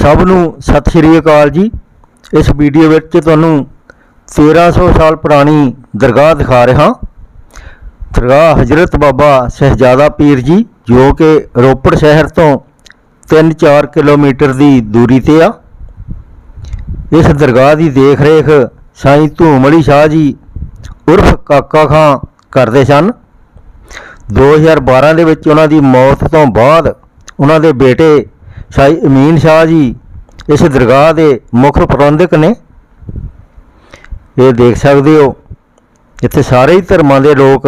ਸਭ ਨੂੰ ਸਤਿ ਸ਼੍ਰੀ ਅਕਾਲ ਜੀ। ਇਸ ਵੀਡੀਓ ਵਿੱਚ ਤੁਹਾਨੂੰ 1300 ਸਾਲ ਪੁਰਾਣੀ ਦਰਗਾਹ ਦਿਖਾ ਰਿਹਾ। ਦਰਗਾਹ ਹਜ਼ਰਤ ਬਾਬਾ ਸ਼ਹਿਜ਼ਾਦਾ ਪੀਰ ਜੀ, ਜੋ ਕਿ ਰੋਪੜ ਸ਼ਹਿਰ ਤੋਂ 3-4 ਕਿਲੋਮੀਟਰ ਦੀ ਦੂਰੀ ਤੇ ਆ। ਇਸ ਦਰਗਾਹ ਦੀ ਦੇਖ ਰੇਖ ਸਾਈਂ ਧੂਮੜੀ ਸ਼ਾਹ ਜੀ ਉਰਫ ਕਾਕਾ ਖਾਂ ਕਰਦੇ ਸਨ। 2012 ਦੇ ਵਿੱਚ ਉਹਨਾਂ ਦੀ ਮੌਤ ਤੋਂ ਬਾਅਦ ਉਹਨਾਂ ਦੇ ਬੇਟੇ ਸ਼ਾਹੀ ਅਮੀਨ ਸ਼ਾਹ ਜੀ, ਇਸ ਦਰਗਾਹ ਦੇ ਮੁੱਖ ਪ੍ਰਬੰਧਕ ਨੇ। ਇਹ ਦੇਖ ਸਕਦੇ ਹੋ, ਇੱਥੇ ਸਾਰੇ ਹੀ ਧਰਮਾਂ ਦੇ ਲੋਕ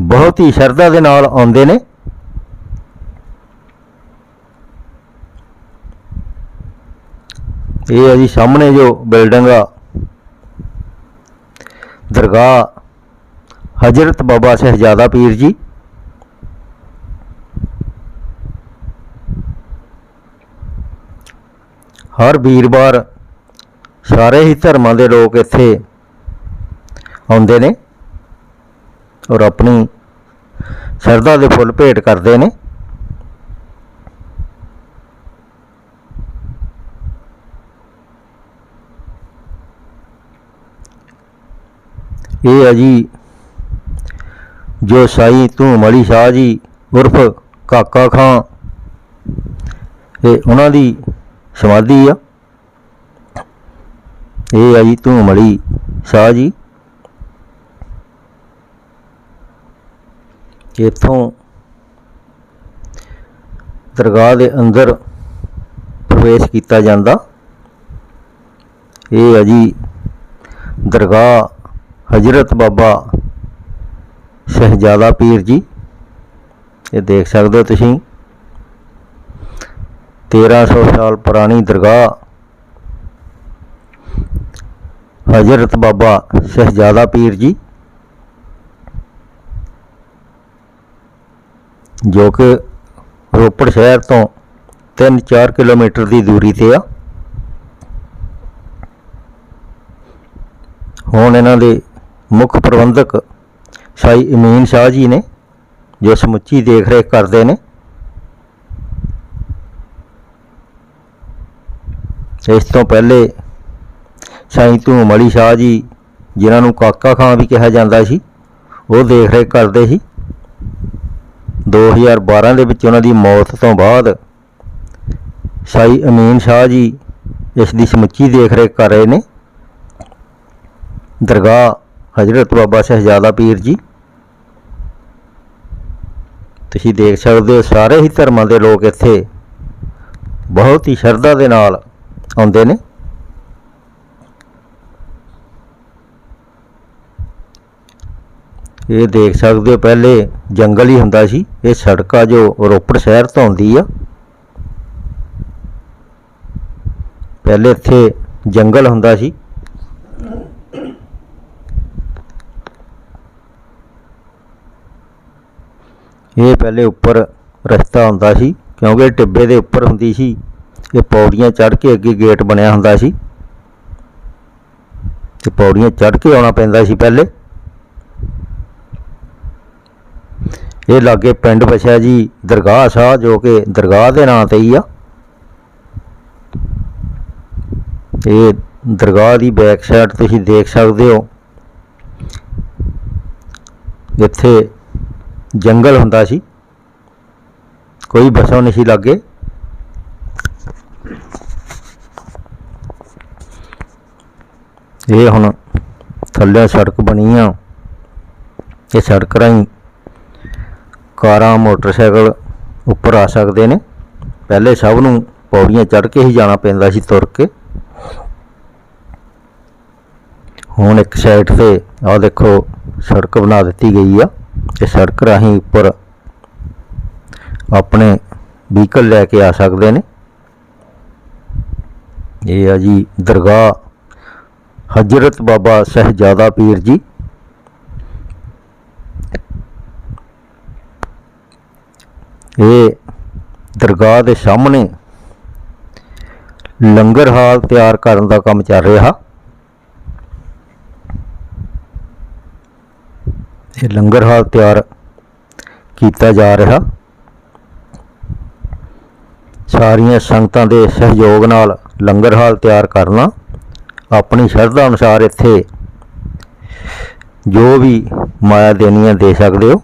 ਬਹੁਤ ਹੀ ਸ਼ਰਧਾ ਦੇ ਨਾਲ ਆਉਂਦੇ ਨੇ। ਇਹ ਹੈ ਜੀ ਸਾਹਮਣੇ ਜੋ ਬਿਲਡਿੰਗ ਆ। ਦਰਗਾਹ ਹਜ਼ਰਤ ਬਾਬਾ ਸ਼ਹਿਜ਼ਾਦਾ ਪੀਰ ਜੀ। ਹਰ ਵੀਰਵਾਰ ਸਾਰੇ ਹੀ ਧਰਮਾਂ ਦੇ ਲੋਕ ਇੱਥੇ ਆਉਂਦੇ ਨੇ ਔਰ ਆਪਣੀ ਸ਼ਰਧਾ ਦੇ ਫੁੱਲ ਭੇਟ ਕਰਦੇ ਨੇ। ਇਹ ਹੈ ਜੀ ਜੋ ਸਾਈ ਧੂਮ ਅਲੀ ਸ਼ਾਹ ਜੀ ਉਰਫ ਕਾਕਾ ਖਾਂ, ਇਹ ਉਹਨਾਂ ਦੀ ਸਮਾਧੀ ਆ। ਇਹ ਆ ਜੀ ਧੂਮੜੀ ਸ਼ਾਹ ਜੀ। ਇੱਥੋਂ ਦਰਗਾਹ ਦੇ ਅੰਦਰ ਪ੍ਰਵੇਸ਼ ਕੀਤਾ ਜਾਂਦਾ। ਇਹ ਹੈ ਜੀ ਦਰਗਾਹ ਹਜ਼ਰਤ ਬਾਬਾ ਸ਼ਹਿਜ਼ਾਦਾ ਪੀਰ ਜੀ। ਇਹ ਦੇਖ ਸਕਦੇ ਹੋ ਤੁਸੀਂ। 1300 ਸਾਲ ਪੁਰਾਣੀ ਦਰਗਾਹ। ਹਜ਼ਰਤ ਬਾਬਾ ਸ਼ਹਿਜ਼ਾਦਾ ਪੀਰ ਜੀ, ਜੋ ਕਿ ਰੋਪੜ ਸ਼ਹਿਰ ਤੋਂ 3-4 ਕਿਲੋਮੀਟਰ ਦੀ ਦੂਰੀ ਤੇ ਆ। ਹੁਣ ਇਹਨਾਂ ਦੇ ਮੁੱਖ ਪ੍ਰਬੰਧਕ ਸ਼ਾਹੀ ਅਮੀਨ ਸ਼ਾਹ ਜੀ ਨੇ, ਜੋ ਸਮੁੱਚੀ ਦੇਖ ਰੇਖ ਕਰਦੇ ਨੇ ਇਸ ਤੋਂ ਪਹਿਲੇ ਸਾਈਂ ਧੂਮ ਅਲੀ ਸ਼ਾਹ ਜੀ, ਜਿਨ੍ਹਾਂ ਨੂੰ ਕਾਕਾ ਖਾਂ ਵੀ ਕਿਹਾ ਜਾਂਦਾ ਸੀ, ਉਹ ਦੇਖ ਰੇਖ ਕਰਦੇ ਸੀ। 2012 ਦੇ ਵਿੱਚ ਉਹਨਾਂ ਦੀ ਮੌਤ ਤੋਂ ਬਾਅਦ ਸਾਈ ਅਮੀਨ ਸ਼ਾਹ ਜੀ ਇਸ ਦੀ ਸਮੁੱਚੀ ਦੇਖ ਰੇਖ ਕਰ ਰਹੇ ਨੇ। ਦਰਗਾਹ ਹਜ਼ਰਤ ਬਾਬਾ ਸ਼ਹਿਜ਼ਾਦਾ ਪੀਰ ਜੀ। ਤੁਸੀਂ ਦੇਖ ਸਕਦੇ ਹੋ, ਸਾਰੇ ਹੀ ਧਰਮਾਂ ਦੇ ਲੋਕ ਇੱਥੇ ਬਹੁਤ ਹੀ ਸ਼ਰਧਾ ਦੇ ਨਾਲ ਆਉਂਦੇ ਨੇ ਇਹ ਦੇਖ ਸਕਦੇ ਹੋ ਪਹਿਲੇ ਜੰਗਲ ਹੀ ਹੁੰਦਾ ਸੀ ਇਹ ਸੜਕ ਆ ਜੋ ਰੋਪੜ ਸ਼ਹਿਰ ਤੋਂ ਆਉਂਦੀ ਆ ਪਹਿਲੇ ਇੱਥੇ ਜੰਗਲ ਹੁੰਦਾ ਸੀ ਇਹ ਪਹਿਲੇ ਉੱਪਰ ਰਸਤਾ ਹੁੰਦਾ ਸੀ ਕਿਉਂਕਿ ਇਹ ਟਿੱਬੇ ਦੇ ਉੱਪਰ ਹੁੰਦੀ ਸੀ ਇਹ ਪੌੜੀਆਂ ਚੜ੍ਹ ਕੇ ਅੱਗੇ ਗੇਟ ਬਣਿਆ ਹੁੰਦਾ ਸੀ। ਤੇ ਪੌੜੀਆਂ ਚੜ੍ਹ ਕੇ ਆਉਣਾ ਪੈਂਦਾ ਸੀ ਪਹਿਲੇ। ਇਹ ਲਾਗੇ ਪਿੰਡ ਵਸਿਆ ਜੀ ਦਰਗਾਹ ਸ਼ਾਹ ਜੋ ਕਿ ਦਰਗਾਹ ਦੇ ਨਾਂ ਤੇ ਹੀ ਆ। ਇਹ ਦਰਗਾਹ ਦੀ ਬੈਕ ਸਾਈਡ ਤੁਸੀਂ ਦੇਖ ਸਕਦੇ ਹੋ। ਇੱਥੇ ਜੰਗਲ ਹੁੰਦਾ ਸੀ। ਕੋਈ ਬਸੋਂ ਨਹੀਂ ਸੀ ਲਾਗੇ। ਇਹ ਹੁਣ ਥੱਲੇ ਸੜਕ ਬਣੀ ਆ। ਇਹ ਸੜਕ ਰਾਹੀਂ ਕਾਰਾਂ, ਮੋਟਰਸਾਈਕਲ ਉੱਪਰ ਆ ਸਕਦੇ ਨੇ। ਪਹਿਲੇ ਸਭ ਨੂੰ ਪੌੜੀਆਂ ਚੜ੍ਹ ਕੇ ਹੀ ਜਾਣਾ ਪੈਂਦਾ ਸੀ ਤੁਰ ਕੇ। ਹੁਣ ਇੱਕ ਸਾਈਡ ਤੇ ਆਹ ਦੇਖੋ ਸੜਕ ਬਣਾ ਦਿੱਤੀ ਗਈ ਆ। ਇਹ ਸੜਕ ਰਾਹੀਂ ਉੱਪਰ ਆਪਣੇ ਵਹੀਕਲ ਲੈ ਕੇ ਆ ਸਕਦੇ ਨੇ। ਇਹ ਆ ਜੀ ਦਰਗਾਹ। ਹਜ਼ਰਤ ਬਾਬਾ ਸ਼ਹਿਜ਼ਾਦਾ ਪੀਰ ਜੀ। ਇਹ ਦਰਗਾਹ ਦੇ ਸਾਹਮਣੇ ਲੰਗਰ ਹਾਲ ਤਿਆਰ ਕਰਨ ਦਾ ਕੰਮ ਚੱਲ ਰਿਹਾ। ਇਹ ਲੰਗਰ ਹਾਲ ਤਿਆਰ ਕੀਤਾ ਜਾ ਰਿਹਾ। ਸਾਰੀਆਂ ਸੰਗਤਾਂ ਦੇ ਸਹਿਯੋਗ ਨਾਲ ਲੰਗਰ ਹਾਲ ਤਿਆਰ ਕਰਨਾ। ਆਪਣੀ ਸ਼ਰਧਾ ਅਨੁਸਾਰ ਇੱਥੇ ਜੋ ਵੀ ਮਾਇਆ ਦੇਣੀਆਂ ਦੇ ਸਕਦੇ ਹੋ।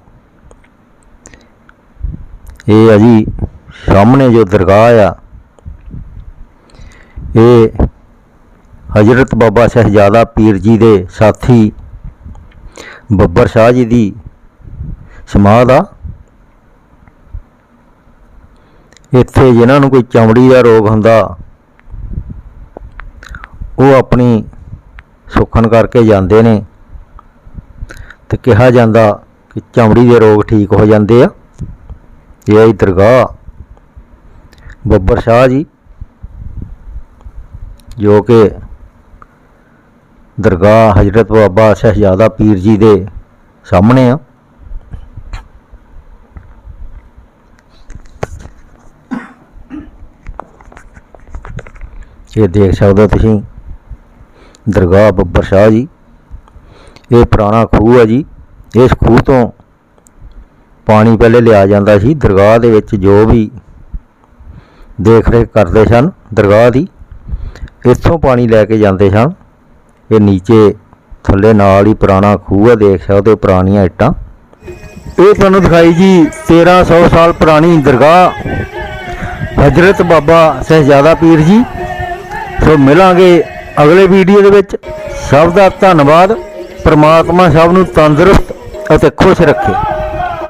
ਇਹ ਆ ਜੀ ਸਾਹਮਣੇ ਜੋ ਦਰਗਾਹ ਆ, ਇਹ ਹਜ਼ਰਤ ਬਾਬਾ ਸ਼ਹਿਜ਼ਾਦਾ ਪੀਰ ਜੀ ਦੇ ਸਾਥੀ ਬੱਬਰ ਸ਼ਾਹ ਜੀ ਦੀ ਸਮਾਧ ਆ। ਇੱਥੇ ਜਿਨ੍ਹਾਂ ਨੂੰ ਕੋਈ ਚਮੜੀ ਦਾ ਰੋਗ ਹੁੰਦਾ ਉਹ ਆਪਣੀ ਸੁੱਖਣ ਕਰਕੇ ਜਾਂਦੇ ਨੇ ਤੇ ਕਿਹਾ ਜਾਂਦਾ ਕਿ ਚਮੜੀ ਦੇ ਰੋਗ ਠੀਕ ਹੋ ਜਾਂਦੇ ਆ। ਇਹ ਹੈ ਦਰਗਾਹ। ਬੱਬਰ ਸ਼ਾਹ ਜੀ, ਜੋ ਕਿ ਦਰਗਾਹ ਹਜ਼ਰਤ ਬਾਬਾ ਸ਼ਹਿਜ਼ਾਦਾ ਪੀਰ ਜੀ ਦੇ ਸਾਹਮਣੇ ਆ। ਇਹ ਦੇਖ ਸਕਦੇ ਹੋ ਤੁਸੀਂ ਦਰਗਾਹ ਬੱਬਰ ਸ਼ਾਹ ਜੀ। ਇਹ ਪੁਰਾਣਾ ਖੂਹ ਹੈ ਜੀ। ਇਸ ਖੂਹ ਤੋਂ ਪਾਣੀ ਪਹਿਲੇ ਲਿਆ ਜਾਂਦਾ ਸੀ। ਦਰਗਾਹ ਦੇ ਵਿੱਚ ਜੋ ਵੀ ਦੇਖ ਰੇਖ ਕਰਦੇ ਸਨ ਦਰਗਾਹ ਦੀ, ਇੱਥੋਂ ਪਾਣੀ ਲੈ ਕੇ ਜਾਂਦੇ ਸਨ। ਇਹ ਨੀਚੇ ਥੱਲੇ ਨਾਲ ਹੀ ਪੁਰਾਣਾ ਖੂਹ ਹੈ ਦੇਖ ਸਕਦੇ ਹੋ ਪੁਰਾਣੀਆਂ ਇੱਟਾਂ। ਇਹ ਤੁਹਾਨੂੰ ਦਿਖਾਈ ਜੀ 1300 ਸਾਲ ਪੁਰਾਣੀ ਦਰਗਾਹ ਹਜ਼ਰਤ ਬਾਬਾ ਸ਼ਹਿਜ਼ਾਦਾ ਪੀਰ ਜੀ। ਸੋ ਮਿਲਾਂਗੇ ਅਗਲੇ ਵੀਡੀਓ ਦੇ ਵਿੱਚ ਸਭ ਦਾ ਧੰਨਵਾਦ ਪ੍ਰਮਾਤਮਾ ਸਭ ਨੂੰ ਤੰਦਰੁਸਤ ਅਤੇ ਖੁਸ਼ ਰੱਖੇ।